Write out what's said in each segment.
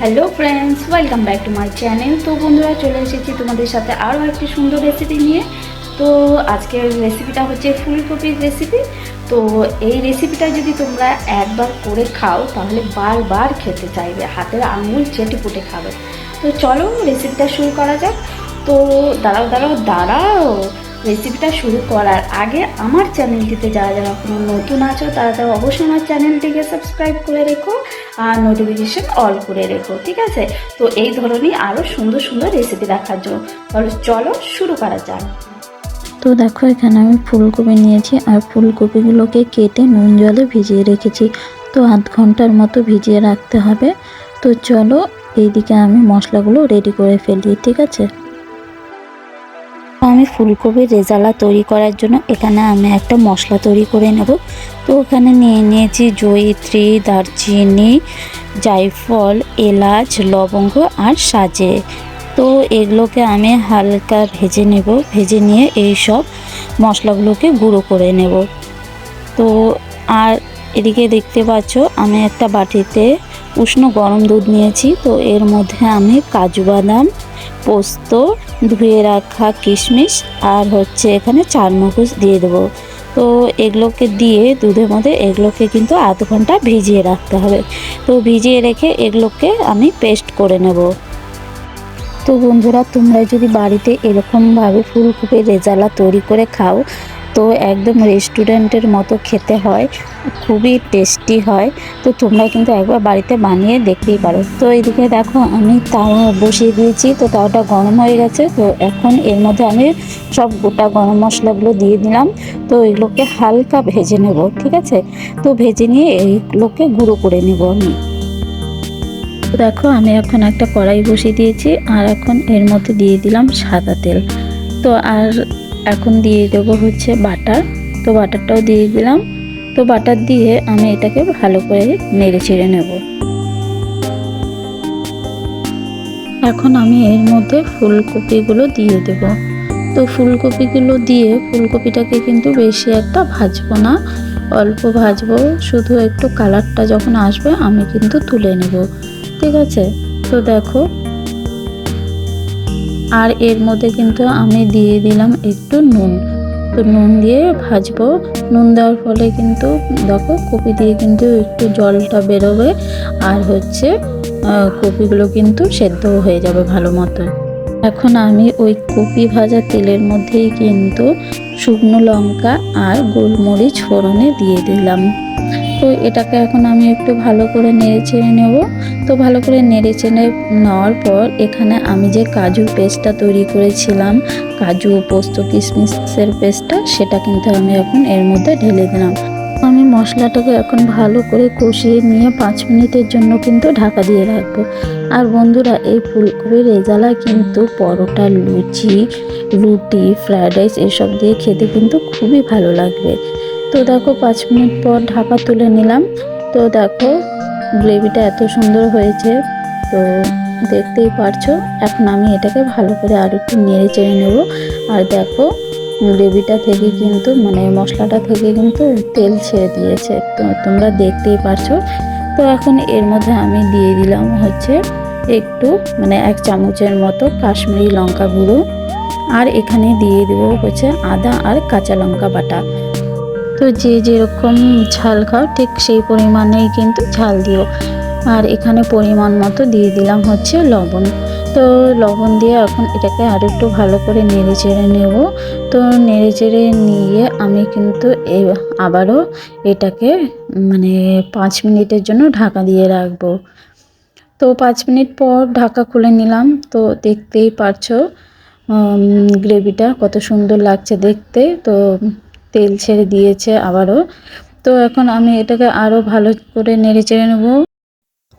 Hello friends welcome back to my channel তো বন্ধুরা, চলে এসেছি তোমাদের সাথে আরও একটি সুন্দর রেসিপি নিয়ে। তো আজকের রেসিপিটা হচ্ছে ফুলকপির রেসিপি তো এই রেসিপিটা যদি তোমরা একবার করে খাও, তাহলে বারবার খেতে চাইবে। হাতের আঙুল চেটে পুটে খাবে। তো চলো রেসিপিটা শুরু করা যাক। তো দাঁড়াও দাঁড়াও দাঁড়াও। রেসিপিটা শুরু করার আগে আমার চ্যানেলটিতে যারা যারা কোনো নতুন আছো, তারা তারা অবশ্যই আমার চ্যানেলটিকে সাবস্ক্রাইব করে রেখো আর নোটিফিকেশন অল করে রেখো, ঠিক আছে? তো এই ধরনের আরও সুন্দর সুন্দর রেসিপি দেখার জন্য। তাহলে চলো শুরু করা যাক। তো দেখো, এখানে আমি ফুলকপি নিয়েছি আর ফুলকপিগুলোকে কেটে নুন জলে ভিজিয়ে রেখেছি। তো আধ ঘণ্টার মতো ভিজিয়ে রাখতে হবে। তো চলো এইদিকে আমি মশলাগুলো রেডি করে ফেলি, ঠিক আছে? ফুলকপির রেজালা তৈরি করার জন্য এখানে আমি একটা মশলা তৈরি করে নেব। তো ওখানে নিয়ে নিয়েছি জয়িত্রী, দারচিনি, জায়ফল, এলাচ, লবঙ্গ আর সাজে। তো এগুলোকে আমি হালকা ভেজে নেব, ভেজে নিয়ে এই সব মশলাগুলোকে গুঁড়ো করে নেব। তো আর এদিকে দেখতে পাচ্ছ, আমি একটা বাটিতে উষ্ণ গরম দুধ নিয়েছি। তো এর মধ্যে আমি কাজু বাদাম পোস্ত ধুয়ে রাখা কিশমিশ আর হচ্ছে এখানে চারমগজ দিয়ে দেবো। তো এগুলোকে দিয়ে দুধের মধ্যে এগুলোকে কিন্তু আধ ঘণ্টা ভিজিয়ে রাখতে হবে। তো ভিজিয়ে রেখে এগুলোকে আমি পেস্ট করে নেব। তো বন্ধুরা, তোমরা যদি বাড়িতে এরকমভাবে ফুলকপির রেজালা তৈরি করে খাও তো একদম রেস্টুরেন্টের মতো খেতে হয়, খুবই টেস্টি হয়। তো তোমরা কিন্তু একবার বাড়িতে বানিয়ে দেখতেই পারো। তো এদিকে দেখো আমি তাওয়া বসিয়ে দিয়েছি, তো তাওয়াটা গরম হয়ে গেছে। তো এখন এর মধ্যে আমি সব গোটা গরম মশলাগুলো দিয়ে দিলাম। তো এগুলোকে হালকা ভেজে নেব, ঠিক আছে? তো ভেজে নিয়ে এইগুলোকে গুঁড়ো করে নেব আমি। দেখো আমি এখন একটা কড়াই বসিয়ে দিয়েছি, আর এখন এর মধ্যে দিয়ে দিলাম সাদা তেল। তো আর এখন দিয়ে দেবো হচ্ছে বাটার। তো বাটারটাও দিয়ে দিলাম। তো বাটার দিয়ে আমি এটাকে ভালো করে নেড়ে ছেড়ে নেব। এখন আমি এর মধ্যে ফুলকপিগুলো দিয়ে দেব। তো ফুলকপিগুলো দিয়ে ফুলকপিটাকে কিন্তু বেশি একটা ভাজবো না। অল্প ভাজবো, শুধু একটু কালারটা যখন আসবে আমি কিন্তু তুলে নেব। ঠিক আছে? তো দেখো আর এর মধ্যে কিন্তু আমি দিয়ে দিলাম একটু নুন। তো নুন দিয়ে ভাজবো। নুন দেওয়ার ফলে কিন্তু দেখো কপি দিয়ে কিন্তু একটু জলটা বেরোবে আর হচ্ছে কপিগুলো কিন্তু সেদ্ধ হয়ে যাবে ভালো মতো। এখন আমি ওই কপি ভাজা তেলের মধ্যেই কিন্তু শুকনো লঙ্কা আর গোলমরিচ ফোড়নে দিয়ে দিলাম। তো এটাকে এখন আমি একটু ভালো করে নেড়ে চেড়ে নেব। তো ভালো করে নেড়ে চেড়ে নেওয়ার পর এখানে আমি যে কাজুর পেস্টটা তৈরি করেছিলাম, কাজু, পোস্ত, কিশমিশের পেস্টটা, সেটা কিন্তু আমি এখন এর মধ্যে ঢেলে দিলাম। আমি মশলাটাকে এখন ভালো করে কষিয়ে নিয়ে পাঁচ মিনিটের জন্য কিন্তু ঢাকা দিয়ে রাখব। আর বন্ধুরা, এই ফুলকপির রেজালা কিন্তু পরোটা, লুচি, রুটি, ফ্রায়েড রাইস এসব দিয়ে খেতে কিন্তু খুবই ভালো লাগবে। তো দেখো পাঁচ মিনিট পর ঢাকা তুলে নিলাম। তো দেখো, গ্রেভিটা এত সুন্দর হয়েছে। তো দেখতেই পারছ, এখন আমি এটাকে ভালো করে আর একটু নেড়ে চেড়ে নেব। আর দেখো, গ্রেভিটা থেকে কিন্তু মানে মশলাটা থেকে কিন্তু তেল ছেড়ে দিয়েছে। তো তোমরা দেখতেই পারছ। তো এখন এর মধ্যে আমি দিয়ে দিলাম হচ্ছে একটু মানে এক চামচের মতো কাশ্মীরি লঙ্কা গুঁড়ো। আর এখানে দিয়ে দেবো হচ্ছে আদা আর কাঁচা লঙ্কা বাটা। তো যে যেরকম ঝাল খাও, ঠিক সেই পরিমাণেই কিন্তু ঝাল দিও। আর এখানে পরিমাণ মতো দিয়ে দিলাম হচ্ছে লবণ। তো লবণ দিয়ে এখন এটাকে আর একটু ভালো করে নেড়ে চেড়ে নেব। তো নেড়ে চেড়ে নিয়ে আমি কিন্তু এ আবারও এটাকে মানে পাঁচ মিনিটের জন্য ঢাকা দিয়ে রাখব। তো পাঁচ মিনিট পর ঢাকা খুলে নিলাম। তো দেখতেই পারছ গ্রেভিটা কত সুন্দর লাগছে দেখতে। তো তেল ছেড়ে দিয়েছে আবারও। তো এখন আমি এটাকে আরও ভালো করে নেড়ে চেড়ে নেব।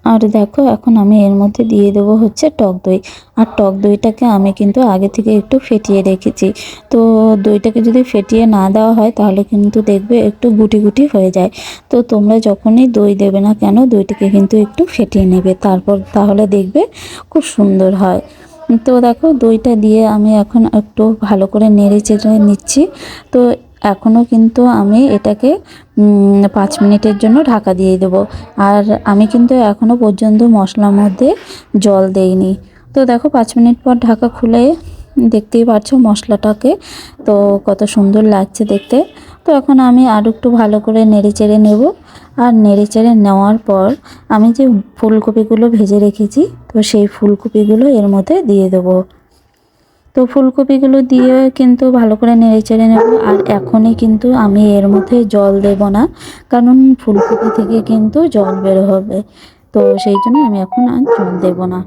আর দেখো, এখন আমি এর মধ্যে দিয়ে দেবো হচ্ছে টক দই। আর টক দইটাকে আমি কিন্তু আগে থেকে একটু ফেটিয়ে রেখেছি। তো দইটাকে যদি ফেটিয়ে না দেওয়া হয়, তাহলে কিন্তু দেখবে একটু গুটি গুটি হয়ে যায়। তো তোমরা যখনই দই দেবে না কেন, দইটাকে কিন্তু একটু ফেটিয়ে নেবে। তারপর তাহলে দেখবে খুব সুন্দর হয়। তো দেখো, দইটা দিয়ে আমি এখন একটু ভালো করে নেড়ে চেড়ে নিচ্ছি। তো এখনও কিন্তু আমি এটাকে পাঁচ মিনিটের জন্য ঢাকা দিয়ে দেব। আর আমি কিন্তু এখনও পর্যন্ত মশলার মধ্যে জল দেইনি। তো দেখো, পাঁচ মিনিট পর ঢাকা খুলে দেখতেই পাচ্ছ মশলাটাকে, তো কত সুন্দর লাগছে দেখতে। তো এখন আমি আরও একটু ভালো করে নেড়ে চেড়ে নেব। আর নেড়ে চেড়ে নেওয়ার পর আমি যে ফুলকপিগুলো ভেজে রেখেছি, তো সেই ফুলকপিগুলো এর মধ্যে দিয়ে দেবো। তো ফুলকপিগুলো দিয়ে কিন্তু ভালো করে নেড়ে চেড়ে নেব। আর এখনই কিন্তু আমি এর মধ্যে জল দেব না, কারণ ফুলকপি থেকে কিন্তু জল বের হবে। তো সেই জন্য আমি এখন আর জল দেব না।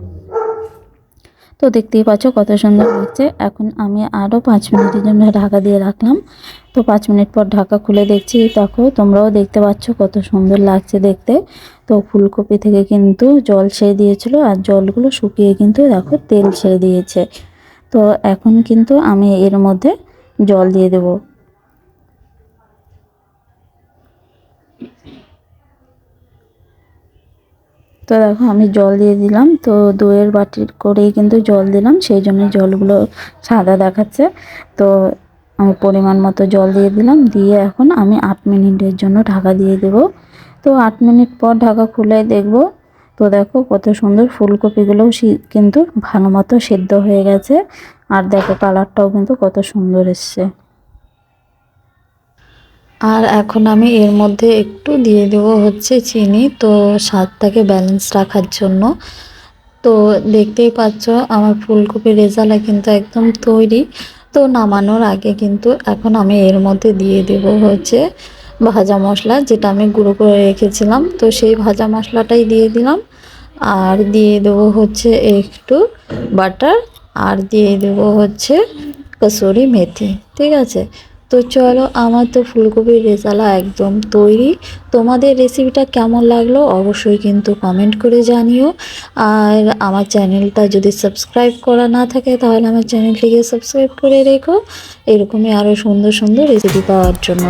তো দেখতেই পাচ্ছ কত সুন্দর লাগছে। এখন আমি আরও পাঁচ মিনিটের জন্য ঢাকা দিয়ে রাখলাম। তো পাঁচ মিনিট পর ঢাকা খুলে দেখছি, দেখো তোমরাও দেখতে পাচ্ছ কত সুন্দর লাগছে দেখতে। তো ফুলকপি থেকে কিন্তু জল ছেড়ে দিয়েছিল, আর জলগুলো শুকিয়ে কিন্তু দেখো তেল ছেড়ে দিয়েছে। তো এখন কিন্তু আমি এর মধ্যে জল দিয়ে দেব। তো দেখো আমি জল দিয়ে দিলাম। তো দইয়ের বাটির করেই কিন্তু জল দিলাম, সেই জন্য জলগুলো সাদা দেখাচ্ছে। তো আমি পরিমাণ মতো জল দিয়ে দিলাম। দিয়ে এখন আমি আট মিনিটের জন্য ঢাকা দিয়ে দেব। তো আট মিনিট পর ঢাকা খুলে দেখব তো দেখো কত সুন্দর ফুলকপিগুলোও কিন্তু ভালো মতো সেদ্ধ হয়ে গেছে। আর দেখো কালারটাও কিন্তু কত সুন্দর এসছে। আর এখন আমি এর মধ্যে একটু দিয়ে দেব হচ্ছে চিনি। তো স্বাদটাকে ব্যালেন্স রাখার জন্য। তো দেখতেই পাচ্ছ আমার ফুলকপির রেজালা কিন্তু একদম তৈরি। তো নামানোর আগে কিন্তু এখন আমি এর মধ্যে দিয়ে দেব হচ্ছে ভাজা মশলা যেটা আমি গুঁড়ো করে রেখেছিলাম। তো সেই ভাজা মশলাটাই দিয়ে দিলাম। আর দিয়ে দেবো হচ্ছে একটু বাটার আর দিয়ে দেবো হচ্ছে কসুরি মেথি, ঠিক আছে? তো চলো, আমার তো ফুলকপির রেজালা একদম তৈরি। তোমাদের রেসিপিটা কেমন লাগল অবশ্যই কিন্তু কমেন্ট করে জানিও। আর আমার চ্যানেলটা যদি সাবস্ক্রাইব করা না থাকে, তাহলে আমার চ্যানেলটিকে সাবস্ক্রাইব করে রেখো। এরকমই আরও সুন্দর সুন্দর রেসিপি পাওয়ার জন্য।